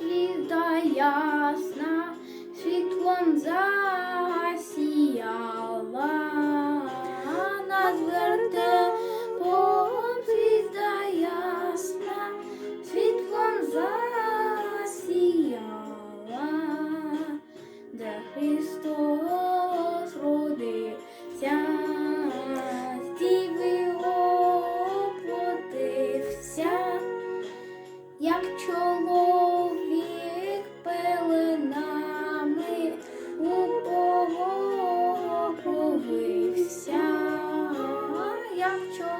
звізда ясна, світлом засіяла, над вертепом звізда ясна, світлом засіяла, де Христос Sure.